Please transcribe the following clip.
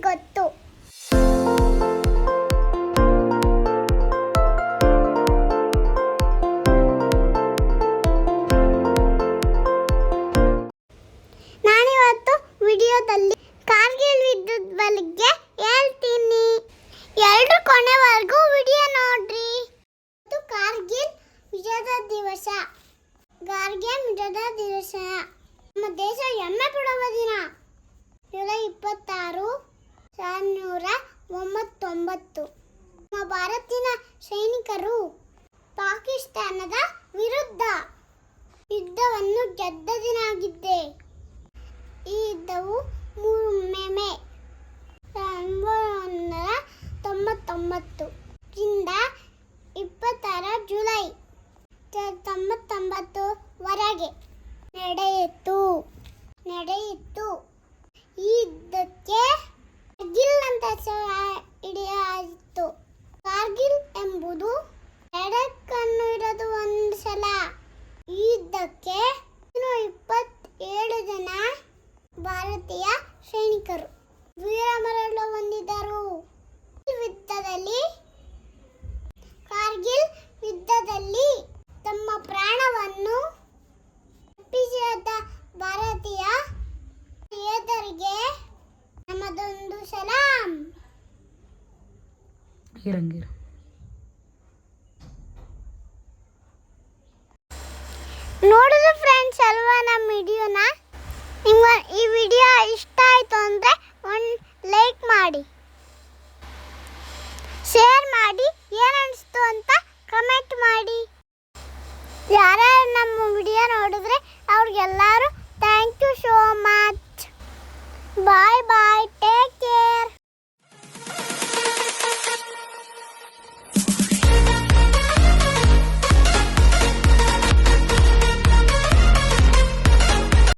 ಗೊತ್ತು. ನಾನಿವತ್ತು ವಿಡಿಯೋದಲ್ಲಿ ಕಾರ್ಗಿಲ್ ವಿದ್ಯುತ್ ಬಲಿಗೆ ಹೇಳ್ತೀನಿ. ಎರಡು ಕೊನೆವರೆಗೂ ವಿಡಿಯೋ ನೋಡ್ರಿ. ಇದು ಕಾರ್ಗಿಲ್ ವಿಜಯದ ದಿವಸ. ಕಾರ್ಗಿಲ್ ವಿಜಯದ ದಿವಸ. ನಮ್ಮ ದೇಶ ಎಮ್ಮೆ ಪಡೋ ಸೈನಿಕರು ಪಾಕಿಸ್ತಾನದ ವಿರುದ್ಧ ಯುದ್ಧವನ್ನು ಗೆದ್ದದಿನಾಗಿದ್ದೆ ದಿನ ಈ ಯುದ್ಧವು ಮೂರು ಮೇ ಒಂದರ ತೊಂಬತ್ತೊಂಬತ್ತು ರಿಂದ ಇಪ್ಪತ್ತಾರ ಜುಲೈ ತೊಂಬತ್ತೊಂಬತ್ತು ವರೆಗೆ ನಡೆಯಿತು. ನಡೆಯಿತು. ಈ ಯುದ್ಧಕ್ಕೆ ಕಾರ್ಗಿಲ್ ಅಂತ ಹೆಸರು ಹಿಡಿಯಾಯಿತು ಕಾರ್ಗಿಲ್ ಎಂಬುದು ಎಡಕ್ಕನ್ನು ಇರೋದು ಒಂದು ಸಲ. ಇದಕ್ಕೆ ಇಪ್ಪತ್ತೇಳು ಜನ ಭಾರತೀಯ ಸೈನಿಕರು. ವೀರಮರಣ ಹೊಂದಿದರು ಯುದ್ಧದಲ್ಲಿ, ಕಾರ್ಗಿಲ್ ಯುದ್ಧದಲ್ಲಿ ತಮ್ಮ ಪ್ರಾಣವನ್ನು ತಪ್ಪಿಸಿದ ಭಾರತೀಯ ಯೋಧರಿಗೆ ನಮ್ಮದೊಂದು ಸಲಾಂ. ಲೈಕ್ ಮಾಡಿ. ಶೇರ್ ಮಾಡಿ. ಏನು ಅನಿಸ್ತು ಅಂತ ಕಮೆಂಟ್ ಮಾಡಿ. ಯಾರ್ಯಾರು ನಮ್ಮ ವಿಡಿಯೋ ನೋಡಿದ್ರೆ ಅವ್ರಿಗೆಲ್ಲರೂ thank you so much bye bye